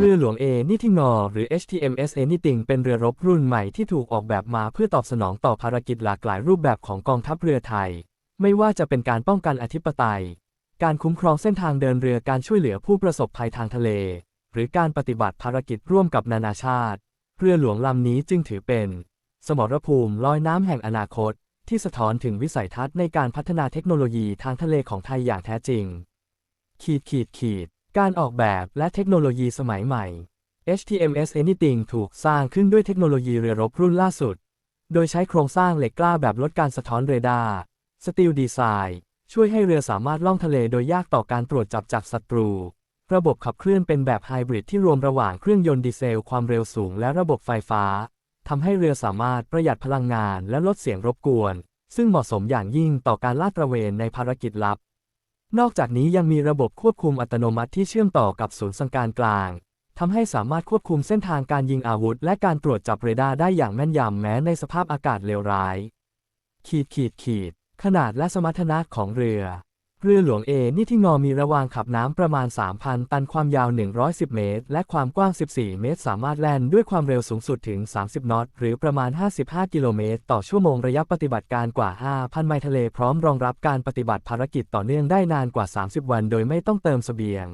เรือหลวง A นิทิงอหรือ HTMS Anything เป็นเรือรบรุ่นใหม่ที่ถูกออกแบบมาเพื่อตอบสนองต่อภารกิจหลากหลายรูปแบบของกองทัพเรือไทย ไม่ว่าจะเป็นการป้องกันอธิปไตย การคุ้มครองเส้นทางเดินเรือการช่วยเหลือผู้ประสบภัยทางทะเล หรือการปฏิบัติภารกิจร่วมกับนานาชาติ เรือหลวงลำนี้จึงถือเป็น สมรภูมิลอยน้ำแห่งอนาคต ที่สะท้อนถึงวิสัยทัศน์ในการพัฒนาเทคโนโลยีทางทะเลของไทยอย่างแท้จริง ขีดขีดขีด การออกแบบและเทคโนโลยีสมัยใหม่ HTMS Anything ถูกสร้างขึ้นด้วยเทคโนโลยีเรือรบรุ่นล่าสุด โดยใช้โครงสร้างเหล็กกล้าแบบลดการสะท้อนเรดาร์สตีลดีไซน์ช่วยให้เรือสามารถล่องทะเลโดยยากต่อการตรวจจับจากศัตรู ระบบขับเคลื่อนเป็นแบบไฮบริดที่รวมระหว่างเครื่องยนต์ดีเซลความเร็วสูงและระบบไฟฟ้า ทำให้เรือสามารถประหยัดพลังงานและลดเสียงรบกวน ซึ่งเหมาะสมอย่างยิ่งต่อการลาดตระเวนในภารกิจลับ นอกจากนี้ยังมีระบบควบคุมอัตโนมัติที่เชื่อมต่อกับศูนย์สังการกลางทำให้สามารถควบคุมเส้นทางการยิงอาวุธ และการตรวจจับเรดาร์ได้อย่างแม่นยำแม้ในสภาพอากาศเลวร้าย ขีดขีดขีด ขนาดและสมรรถนะของเรือ เรือหลวงเอนิที่งอมีระวางขับน้ำประมาณ 3,000 ตันความยาว 110 เมตร และความกว้าง 14 เมตร สามารถแล่นด้วยความเร็วสูงสุดถึง 30 นอต หรือประมาณ 55 กิโลเมตร ต่อชั่วโมงระยะปฏิบัติการกว่า 5,000 ไมล์ทะเลพร้อมรองรับการปฏิบัติภารกิจต่อเนื่องได้นานกว่า 30 วันโดยไม่ต้องเติมเสบียง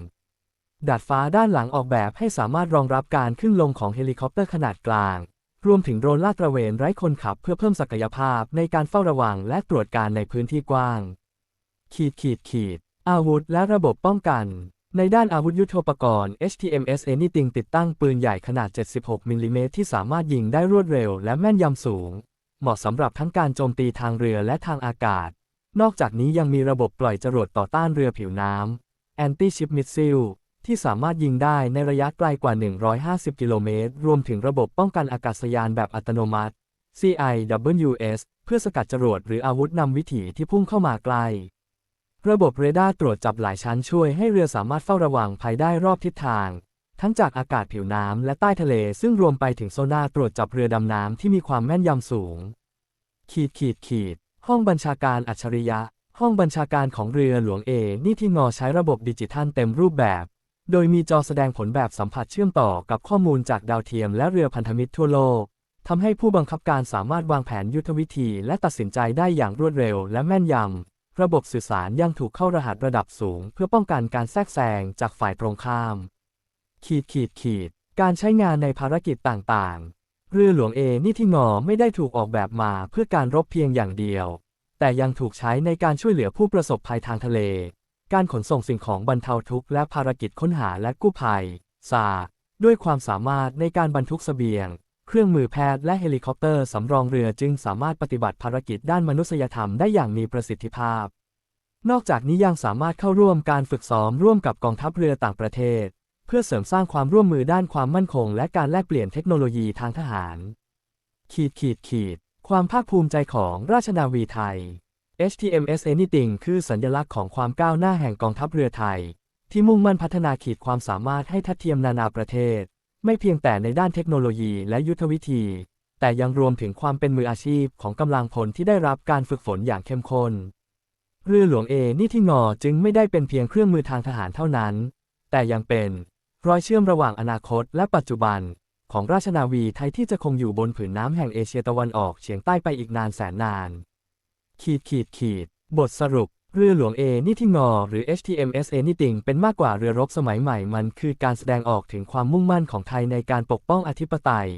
ดาดฟ้าด้านหลังออกแบบให้สามารถรองรับการขึ้นลงของเฮลิคอปเตอร์ขนาดกลางรวมถึงโดรนลาดตระเวนไร้คนขับเพื่อเพิ่มศักยภาพในการเฝ้าระวังและตรวจการในพื้นที่กว้าง ขีดขีดขีดอาวุธและระบบป้องกัน ในด้านอาวุธยุทโธปกรณ์ HTMS Anything ติดตั้งปืนใหญ่ขนาด 76 มิลลิเมตรที่สามารถยิงได้รวดเร็วและแม่นยำสูง เหมาะสำหรับทั้งการโจมตีทางเรือและทางอากาศ นอกจากนี้ยังมีระบบปล่อยจรวดต่อต้านเรือผิวน้ำ Anti-ship missile ที่สามารถยิงได้ในระยะไกลกว่า 150 กิโลเมตร รวมถึงระบบป้องกันอากาศยานแบบอัตโนมัติ CIWS เพื่อสกัดจรวดหรืออาวุธนำวิถีที่พุ่งเข้ามาใกล้ ระบบเรดาร์ตรวจจับหลายชั้นช่วยให้เรือสามารถเฝ้าระวังภัยได้รอบทิศทาง ทั้งจากอากาศผิวน้ำและใต้ทะเล ซึ่งรวมไปถึงโซน่าตรวจจับเรือดำน้ำที่มีความแม่นยำสูง ขีดขีดขีด ห้องบัญชาการอัจฉริยะ ห้องบัญชาการของเรือหลวงเอนี่ที่งอใช้ระบบดิจิทัลเต็มรูปแบบ โดยมีจอแสดงผลแบบสัมผัสเชื่อมต่อกับข้อมูลจากดาวเทียมและเรือพันธมิตรทั่วโลกทำให้ผู้บังคับการสามารถวางแผนยุทธวิธีและตัดสินใจได้อย่างรวดเร็วและแม่นยำ ระบบสื่อสารยังถูกเข้ารหัสระดับสูง เพื่อป้องกันการแทรกแซงจากฝ่ายตรงข้าม ขีดขีดขีด การใช้งานในภารกิจต่างๆ เรือหลวงเอนี่ที่งอไม่ได้ถูกออกแบบมาเพื่อการรบเพียงอย่างเดียว แต่ยังถูกใช้ในการช่วยเหลือผู้ประสบภัยทางทะเล การขนส่งสิ่งของบรรเทาทุกข์และภารกิจค้นหาและกู้ภัยซาด้วยความสามารถในการบรรทุกเสบียง เครื่องมือแพทย์และเฮลิคอปเตอร์สำรองเรือจึงสามารถปฏิบัติภารกิจด้านมนุษยธรรมได้อย่างมีประสิทธิภาพ นอกจากนี้ยังสามารถเข้าร่วมการฝึกซ้อมร่วมกับกองทัพเรือต่างประเทศ เพื่อเสริมสร้างความร่วมมือด้านความมั่นคง และการแลกเปลี่ยนเทคโนโลยีทางทหาร ขีดขีดขีด ความภาคภูมิใจของราชนาวีไทย HTMS Anything คือสัญลักษณ์ของความก้าวหน้าแห่งกองทัพเรือไทย ที่มุ่งมั่นพัฒนาขีดความสามารถให้ทัดเทียมนานาประเทศ ไม่เพียงแต่ในด้านเทคโนโลยีและยุทธวิธี แต่ยังรวมถึงความเป็นมืออาชีพของกำลังพลที่ได้รับการฝึกฝนอย่างเข้มข้น เรือหลวงเอนี่ที่งอจึงไม่ได้เป็นเพียงเครื่องมือทางทหารเท่านั้น แต่ยังเป็นรอยเชื่อมระหว่างอนาคตและปัจจุบัน ของราชนาวีไทยที่จะคงอยู่บนผืนน้ำแห่งเอเชียตะวันออกเฉียงใต้ไปอีกนานแสนนาน ขีดขีดขีด บทสรุป เรือหลวงเอนี่ที่งอ หรือ HTMS Anything เป็นมากกว่าเรือรบสมัยใหม่ มันคือการแสดงออกถึงความมุ่งมั่นของไทยในการปกป้องอธิปไตย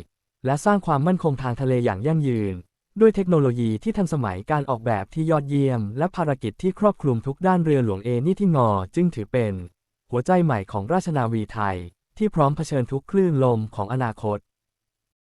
และสร้างความมั่นคงทางทะเลอย่างยั่งยืน ด้วยเทคโนโลยีที่ทันสมัยการออกแบบที่ยอดเยี่ยม และภารกิจที่ครอบคลุมทุกด้านเรือหลวงเอนี่ที่งอ จึงถือเป็น หัวใจใหม่ของราชนาวีไทย ที่พร้อมเผชิญทุกคลื่นลมของอนาคต